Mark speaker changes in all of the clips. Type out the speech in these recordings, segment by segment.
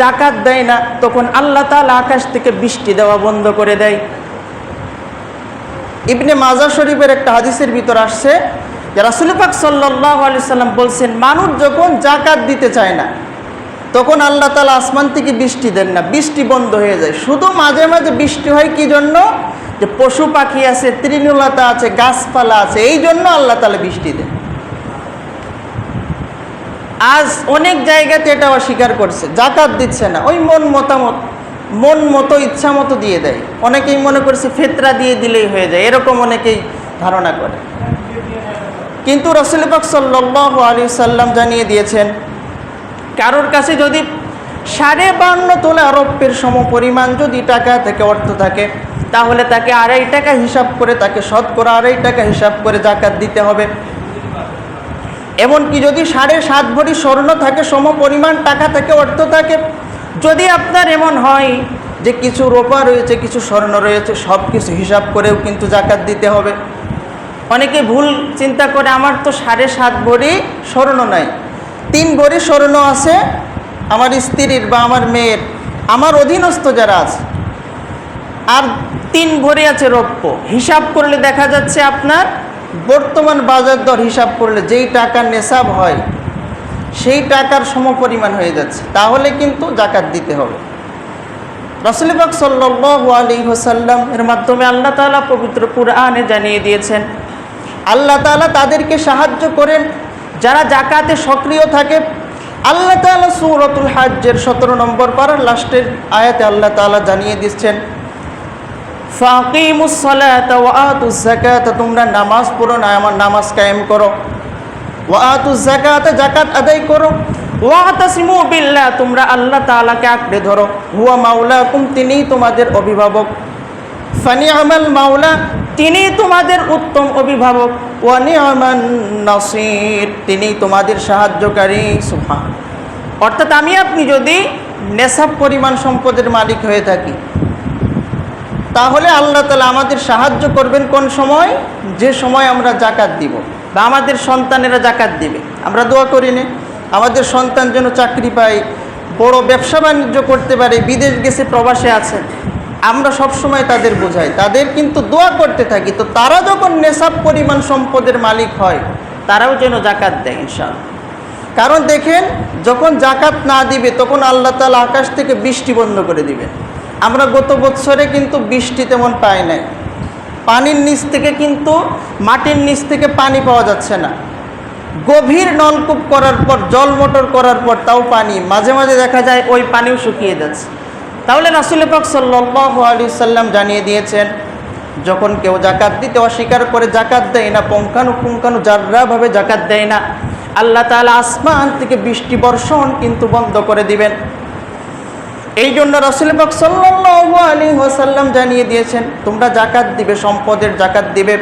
Speaker 1: জাকাত দেয় না, তখন আল্লাহ তাআলা আকাশ থেকে বৃষ্টি দেওয়া বন্ধ করে দেয়। ইবনে মাজা শরীফের একটা হাদিসের ভিতর আসছে যে রাসুল পাক সাল্লাহ আলি সাল্লাম বলছেন, মানুষ যখন জাকাত দিতে চায় না, তখন আল্লাহ তালা আসমান থেকে বৃষ্টি দেন না, বৃষ্টি বন্ধ হয়ে যায়। শুধু মাঝে মাঝে বৃষ্টি হয় কি জন্য? যে পশু পাখি আছে, তৃণলতা আছে, গাছপালা আছে, এই জন্য আল্লাহ তালা বৃষ্টি দেন। আজ অনেক জায়গাতে এটা অস্বীকার করছে জাকাত দিচ্ছে না, ওই মন মতামত, মন মতো, ইচ্ছা মতো দিয়ে দেয়। অনেকেই মনে করছে ফেতরা দিয়ে দিলেই হয়ে যায়, এরকম অনেকেই ধারণা করে। কিন্তু রসুল পাক সাল্লাহ আলী সাল্লাম জানিয়ে দিয়েছেন, কারোর কাছে যদি সাড়ে বান্ন তোলা রৌপ্যের সম পরিমাণ যদি টাকা থেকে অর্থ থাকে, তাহলে তাকে আড়াই টাকা হিসাব করে তাকে শতকরা আড়াই টাকা হিসাব করে জাকাত দিতে হবে। এমনকি যদি সাড়ে সাত ভরি স্বর্ণ থাকে, সম পরিমাণ টাকা থাকে, অর্থ থাকে, যদি আপনার এমন হয় যে কিছু রোপা রয়েছে, কিছু স্বর্ণ রয়েছে, সব কিছু হিসাব করেও কিন্তু জাকাত দিতে হবে। অনেকে ভুল চিন্তা করে, আমার তো সাড়ে সাত ভরি স্বর্ণ নাই। তিন ভরি স্বর্ণ আছে, আমার স্ত্রীর বা আমার মেয়ের, আমার অধীনস্থ যারা আছে, আর তিন ভরি আছে রৌপ্য। হিসাব করলে দেখা যাচ্ছে আপনার বর্তমান বাজার দর হিসাব করলে যেই টাকার নেশাব হয়, সেই টাকার সমপরিমাণ হয়ে যাচ্ছে। তাহলে কিন্তু জাকাত দিতে হবে। রসুলবাক সাল্লু আলী হোসাল্লাম এর মাধ্যমে আল্লাহ তালা পবিত্র কুরআনে জানিয়ে দিয়েছেন, আল্লাহ তালা তাদেরকে সাহায্য করেন, যারা জাকাতে সক্রিয় থাকে, আল্লাহ তালা সুরতুল হাজ্যের সতেরো নম্বর পাড়ার লাস্টের আয়াতে আল্লাহ তালা জানিয়ে দিচ্ছেন ফাকিমুসলাত তোমরা নামাজ পড়ো না, আমার নামাজ কায়েম করো। ওয়াতু জাকাত আদায় করো। ওয়াতাসিমু বিল্লাহ, তোমরা আল্লাহ তাআলাকে আঁকড়ে ধরো। হুয়া মাওলাকুম, তিনিই তোমাদের অভিভাবক। ফানি আমাল মাওলা তিনি তোমাদের উত্তম অভিভাবক। ওয়ানি আমান নাসির তিনি তোমাদের সাহায্যকারী সুফা অর্থাৎ আমি, আপনি যদি নেশাব পরিমাণ সম্পদের মালিক হয়ে থাকি তাহলে আল্লাহ তালা আমাদের সাহায্য করবেন কোন সময়? যে সময় আমরা জাকাত দিব। বা আমাদের সন্তানেরা জাকাত দিবে। আমরা দোয়া করি না। আমাদের সন্তান যেন চাকরি পায়, বড় ব্যবসা বাণিজ্য করতে পারে, বিদেশ গেছে, প্রবাসে আছে, আমরা সব সময় তাদের বোঝাই। তাদের কিন্তু দোয়া করতে থাকি। তো তারা যখন নেশাব পরিমাণ সম্পদের মালিক হয়, তারাও যেন জাকাত দেয় ইনশাআল্লাহ। কারণ দেখেন, যখন জাকাত না দিবে, তখন আল্লাহ তালা আকাশ থেকে বৃষ্টি বন্ধ করে দিবেন। আমরা গত বছরে কিন্তু বৃষ্টি তেমন পাই নাই। পানির নিচ থেকে কিন্তু মাটির নিচ থেকে পানি পাওয়া যাচ্ছে না। গভীর নলকূপ করার পর, জল মোটর করার পর তাও পানি। মাঝে মাঝে দেখা যায় ওই পানিও শুকিয়ে যাচ্ছে। তাহলে রাসুল পাক সাল্লাহ আলি সাল্লাম জানিয়ে দিয়েছেন, যখন কেউ জাকাত দিতে অস্বীকার করে জাকাত দেয় না পঙ্কানু পুঙ্কানু যার্রাভাবে জাকাত দেয় না, আল্লাহ তালা আসমান থেকে বৃষ্টি বর্ষণ কিন্তু বন্ধ করে দিবেন। এই জন্য রসুল পাক সাল্লাল্লাহু আলাইহি ওয়াসাল্লাম জানিয়ে দিয়েছেন, তোমরা জাকাত দিবে, সম্পদের জাকাত দিবে।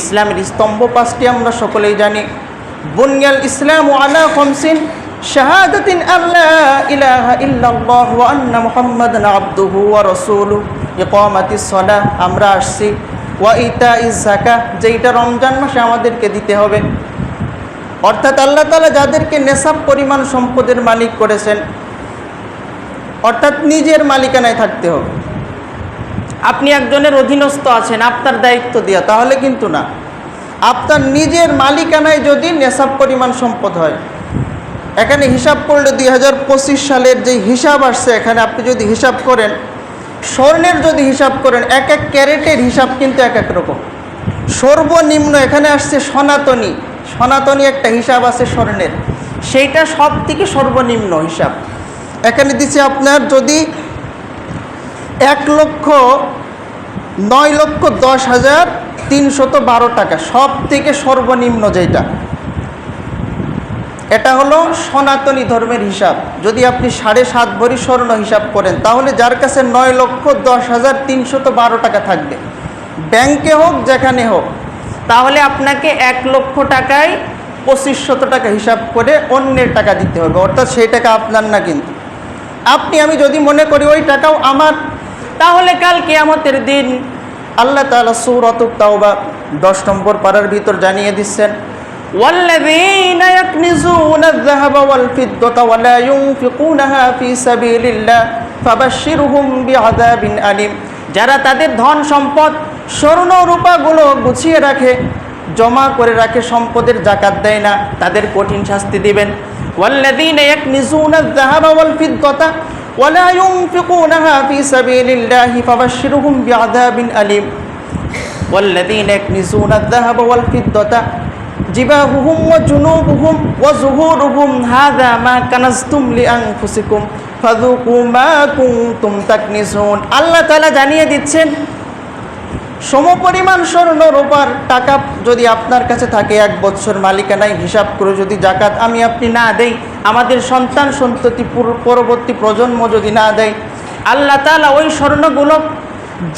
Speaker 1: ইসলামের স্তম্ভ পাঁচটি আমরা সকলেই জানি। বুনিয়াল ইসলাম আলা খমসিন শাহাদাতিন আল্লাহ ইলাহা ইল্লাল্লাহ ওয়া আন্না মুহাম্মাদান আবদুহু ওয়া রাসূলুহু। ইকামাতিস সালাহ, আমরা আসছি। ওয়া ইতাইজ যাকাহ যেটা রমজান মাসে আমাদেরকে দিতে হবে। অর্থাৎ আল্লাহ তাআলা যাদেরকে নেশাব পরিমাণ সম্পদের মালিক করেছেন অর্থাৎ নিজের মালিকানায় থাকতে হবে। আপনি একজনের অধীনস্থ আছেন, আপনার দায়িত্ব দেওয়া তাহলে কিন্তু না। আপনার নিজের মালিকানায় যদি নেশাব পরিমাণ সম্পদ হয়, এখানে হিসাব করলে দুই হাজার পঁচিশ সালের যে হিসাব আসছে, এখানে আপনি যদি হিসাব করেন, স্বর্ণের যদি হিসাব করেন, এক এক ক্যারেটের হিসাব কিন্তু এক এক রকম। সর্বনিম্ন এখানে আসছে সনাতনী। সনাতনী একটা হিসাব আছে স্বর্ণের। সেইটা সব থেকে সর্বনিম্ন হিসাব। এখানে দিচ্ছে আপনার যদি এক লক্ষ নয় লক্ষ দশ হাজার তিনশত বারো টাকা সব থেকে সর্বনিম্ন যেটা। এটা হলো সনাতনী ধর্মের হিসাব। যদি আপনি সাড়ে সাত ভরি স্বর্ণ হিসাব করেন, তাহলে যার কাছে নয় লক্ষ দশ হাজার তিনশত বারো টাকা থাকবে। ব্যাংকে হোক, যেখানে হোক, তাহলে আপনাকে এক লক্ষ টাকায় পঁচিশশত টাকা হিসাব করে অন্যের টাকা দিতে হবে। অর্থাৎ সেই টাকা আপনার না কিন্তু। আপনি আমি যদি মনে করি ওই টাকাও আমার তাহলে কাল কেয়ামতের দিন আল্লাহ তালা সুরত তাওবা দশ নম্বর পাড়ার ভিতর জানিয়ে দিচ্ছেন والذين يكنزون الذهب والفضة ولا ينفقونها في سبيل الله فبشرهم بعذاب أليم যারা তাদের ধন সম্পদ স্বর্ণ রূপাগুলো গুছিয়ে রাখে জমা করে রাখে সম্পদের জাকাত দেয় না তাদের কঠিন শাস্তি দিবেন والذين يكنزون الذهب والفضة ولا ينفقونها في سبيل الله فبشرهم بعذاب أليم والذين يكنزون الذهب والفضة جباههم وجنوبهم وظهورهم هذا ما كنزتم لأنفسكم فذوقوا ما كنتم تكنزون আল্লাহ তাআলা জানিয়ে দিচ্ছেন সমপরিমাণ স্বর্ণ, রোপার টাকা যদি আপনার কাছে থাকে, এক বছর মালিকানায় হিসাব করে যদি জাকাত আমি আপনি না দেই, আমাদের সন্তান সন্ততি পরবর্তী প্রজন্ম যদি না দেয়, আল্লাহ তাআলা ওই স্বর্ণগুলো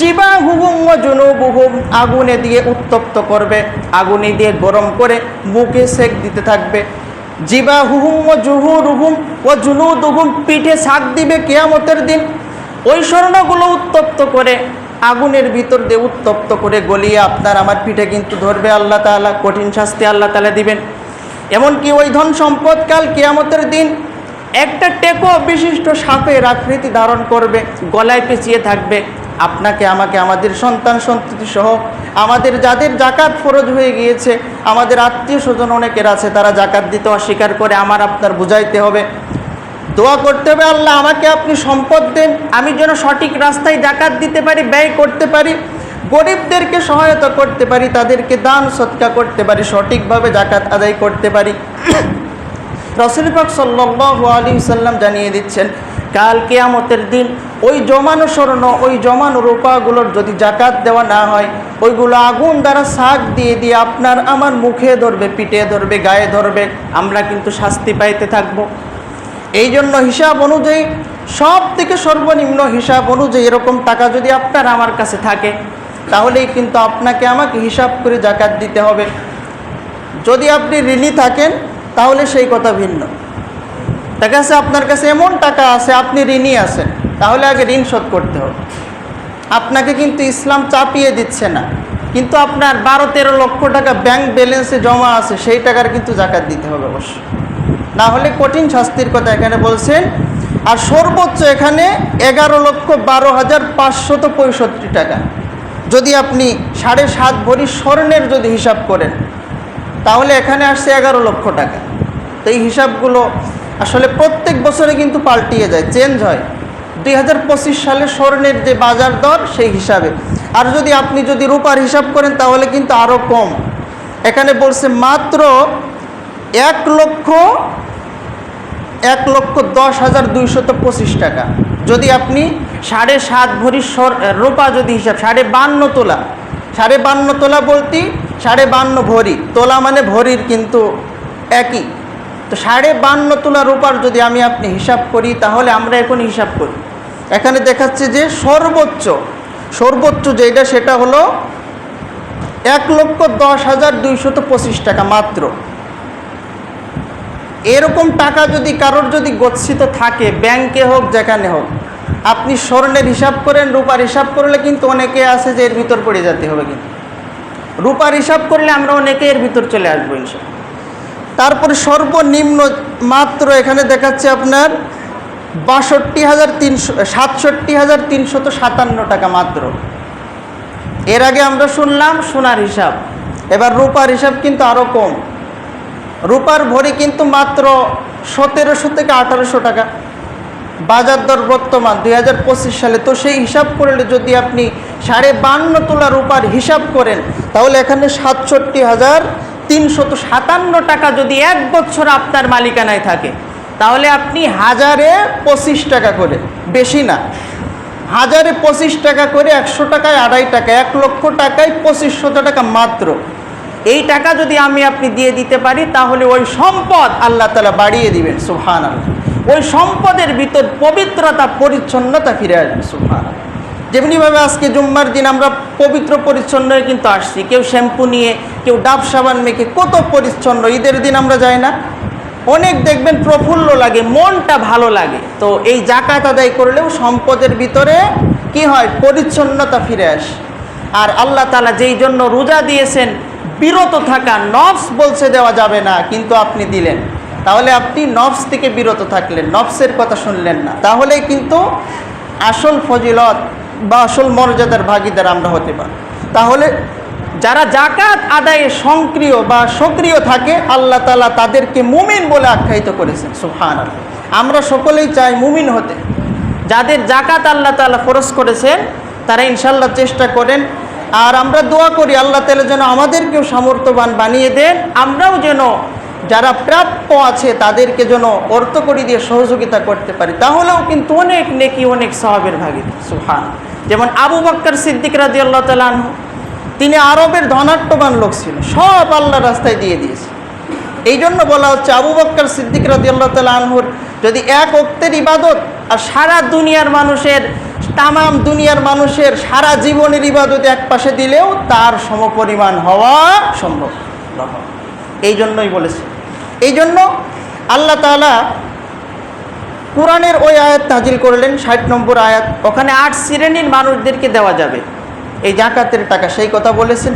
Speaker 1: জীবা হুহুম ও জুনুবুহুম আগুনে দিয়ে উত্তপ্ত করবে, আগুনে দিয়ে গরম করে মুখে সেক দিতে থাকবে। জীবা হুহুম ও জুহুর হুম ও জুনুদুহুম পিঠে শাক দিবে কেয়ামতের দিন। ওই স্বর্ণগুলো উত্তপ্ত করে আগুনের ভিতর দিয়ে উত্তপ্ত করে গলিয়ে আপনার আমার পিঠে কিন্তু ধরবে আল্লাহ তাআলা, কঠিন শাস্তি আল্লাহ তাআলা দিবেন। এমনকি ওই ধন সম্পদ কাল কেয়ামতের দিন একটা টেকো বিশিষ্ট সাপের আকৃতি ধারণ করবে, গলায় পেঁচিয়ে থাকবে। আপনাকে, আমাকে, আমাদের সন্তান, সন্ততি সহ আমাদের যাদের জাকাত ফরজ হয়ে গিয়েছে, আমাদের আত্মীয় স্বজন অনেকের আছে, তারা জাকাত দিতে অস্বীকার করে, আমার আপনার বুঝাইতে হবে। দোয়া করতে হবে, আল্লাহ আমাকে আপনি সম্পদ দেন, আমি যেন সঠিক রাস্তায় জাকাত দিতে পারি, ব্যয় করতে পারি, গরিবদেরকে সহায়তা করতে পারি, তাদেরকে দান, সৎকা করতে পারি, সঠিকভাবে জাকাত আদায় করতে পারি। রসুল পাক সাল্লাল্লাহু আলাইহি সাল্লাম জানিয়ে দিচ্ছেন, কাল কেয়ামতের দিন ওই জমানো স্বর্ণ, ওই জমানো রূপাগুলোর যদি জাকাত দেওয়া না হয়, ওইগুলো আগুন দ্বারা শাক দিয়ে দিয়ে আপনার আমার মুখে ধরবে, পিঠে ধরবে, গায়ে ধরবে, আমরা কিন্তু শাস্তি পাইতে থাকব। এই জন্য হিসাব অনুযায়ী সব থেকে সর্বনিম্ন হিসাব অনুযায়ী এরকম টাকা যদি আপনার আমার কাছে থাকে, তাহলেই কিন্তু আপনাকে আমাকে হিসাব করে জাকাত দিতে হবে। যদি আপনি ঋণী থাকেন, তাহলে সেই কথা ভিন্ন। দেখা যাচ্ছে আপনার কাছে এমন টাকা আছে, আপনি ঋণী আছেন, তাহলে আগে ঋণ শোধ করতে হবে। আপনাকে কিন্তু ইসলাম চাপিয়ে দিচ্ছে না। কিন্তু আপনার বারো তেরো লক্ষ টাকা ব্যাংক ব্যালেন্সে জমা আছে, সেই টাকার কিন্তু জাকাত দিতে হবে অবশ্য না হলে কঠিন শাস্তির কথা এখানে বলছেন, আর সর্বোচ্চ এখানে এগারো লক্ষ বারো হাজার পাঁচশত পঁয়ষট্টি টাকা। যদি আপনি সাড়ে সাত ভরি স্বর্ণের যদি হিসাব করেন, তাহলে এখানে আসছে এগারো লক্ষ টাকা। তো এই হিসাবগুলো আসলে প্রত্যেক বছরে কিন্তু পাল্টিয়ে যায়, চেঞ্জ হয়। দুই হাজার পঁচিশ সালে স্বর্ণের যে বাজার দর, সেই হিসাবে। আর যদি আপনি যদি রূপার হিসাব করেন, তাহলে কিন্তু আরও কম। এখানে বলছে মাত্র এক লক্ষ এক লক্ষ দশ হাজার দুইশত পঁচিশ টাকা। যদি আপনি সাড়ে সাত ভরি রূপা যদি হিসাব, সাড়ে বান্ন তোলা। সাড়ে বান্ন তোলা বলতে সাড়ে বান্ন ভরি। তোলা মানে ভরির কিন্তু একই। তো সাড়ে বান্ন তোলা রোপার যদি আমি আপনি হিসাব করি, তাহলে আমরা এখন হিসাব করি। এখানে দেখাচ্ছে যে সর্বোচ্চ সর্বোচ্চ যেটা সেটা হলো এক লক্ষ দশ হাজার দুইশত পঁচিশ টাকা মাত্র। এরকম টাকা যদি কারোর যদি গচ্ছিত থাকে, ব্যাংকে হোক, যেখানে হোক, আপনি স্বর্ণের হিসাব করেন, রূপার হিসাব করলে কিন্তু অনেকে আছে যে এর ভিতর পড়ে যেতে হবে কিন্তু। রূপার হিসাব করলে আমরা অনেকে এর ভিতর চলে আসব ইনশাল তারপরে সর্বনিম্ন মাত্র এখানে দেখাচ্ছে আপনার বাষট্টি হাজার তিনশো, সাতষট্টি হাজার তিনশত সাতান্ন টাকা মাত্র। এর আগে আমরা শুনলাম সোনার হিসাব, এবার রূপার হিসাব কিন্তু আরও কম। রূপার ভরি কিন্তু মাত্র সতেরোশো থেকে আঠারোশো টাকা। বাজার দর বর্তমান দুই হাজার পঁচিশ সালে। তো সেই হিসাব করলে যদি আপনি সাড়ে বান্ন তোলা রূপার হিসাব করেন, তাহলে এখানে সাতষট্টি হাজার তিনশত সাতান্ন টাকা যদি এক বছর আপনার মালিকানায় থাকে, তাহলে আপনি হাজারে পঁচিশ টাকা করে, বেশি না। হাজারে পঁচিশ টাকা করে একশো টাকায় আড়াই টাকা, এক লক্ষ টাকায় পঁচিশশত টাকা মাত্র। এই টাকা যদি আমি আপনি দিয়ে দিতে পারি, তাহলে ওই সম্পদ আল্লাহ তালা বাড়িয়ে দিবেন সুহান ওই সম্পদের ভিতর পবিত্রতা, পরিচ্ছন্নতা ফিরে আসবে সুহান যেমনিভাবে আজকে জুম্মার দিন আমরা পবিত্র, পরিচ্ছন্ন হয়ে কিন্তু আসছি। কেউ শ্যাম্পু নিয়ে, কেউ ডাব সাবান মেখে, কত পরিচ্ছন্ন। ঈদের দিন আমরা যাই না। অনেক দেখবেন প্রফুল্ল লাগে, মনটা ভালো লাগে। তো এই জাকাত আদায় করলেও সম্পদের ভিতরে কি হয়? পরিচ্ছন্নতা ফিরে আসে। আর আল্লাহ তালা যেই জন্য রোজা দিয়েছেন বিরত থাকা, নফস বলছে দেওয়া যাবে না, কিন্তু আপনি দিলেন। তাহলে আপনি নফস থেকে বিরত থাকলেন, নফসের কথা শুনলেন না। তাহলে কিন্তু আসল ফজিলত বা আসল মর্যাদার ভাগিদার আমরা হতে পারি। তাহলে যারা জাকাত আদায়ে সক্রিয় বা সক্রিয় থাকে, আল্লাহ তালা তাদেরকে মুমিন বলে আখ্যায়িত করেছেন সুফান আমরা সকলেই চাই মুমিন হতে। যাদের জাকাত আল্লাহ তালা ফরজ করেছেন, তারা ইনশাল্লাহ চেষ্টা করেন আর আমরা দোয়া করি, আল্লাহ তালা যেন আমাদেরকেও সামর্থ্যবান বানিয়ে দেন। আমরাও যেন যারা প্রাপ্য আছে, তাদেরকে যেন অর্থ অর্থকরী দিয়ে সহযোগিতা করতে পারি। তাহলেও কিন্তু অনেক নেকি, অনেক সহাবের ভাগিদ সুহান যেমন আবু বক্কর সিদ্দিক রাজি আল্লাহ তালাহ তিনি আরবের ধনাট্যবান লোক ছিল। সব আল্লাহ রাস্তায় দিয়ে দিয়েছে। এই জন্য বলা হচ্ছে আবু বক্কর সিদ্দিক রাজি আল্লাহ তালা আনহুর যদি এক অক্তের ইবাদত আর সারা দুনিয়ার মানুষের, তামাম দুনিয়ার মানুষের সারা জীবনের ইবাদত এক পাশে দিলেও তার সমপরিমাণ হওয়া সম্ভব। এই জন্যই বলেছে। এই জন্য আল্লাহ তাআলা কোরআনের ওই আয়াত নাজিল করলেন, ষাট নম্বর আয়াত। ওখানে আট শ্রেণির মানুষদেরকে দেওয়া যাবে। এই জাকাতের টাকা। সেই কথা বলেছেন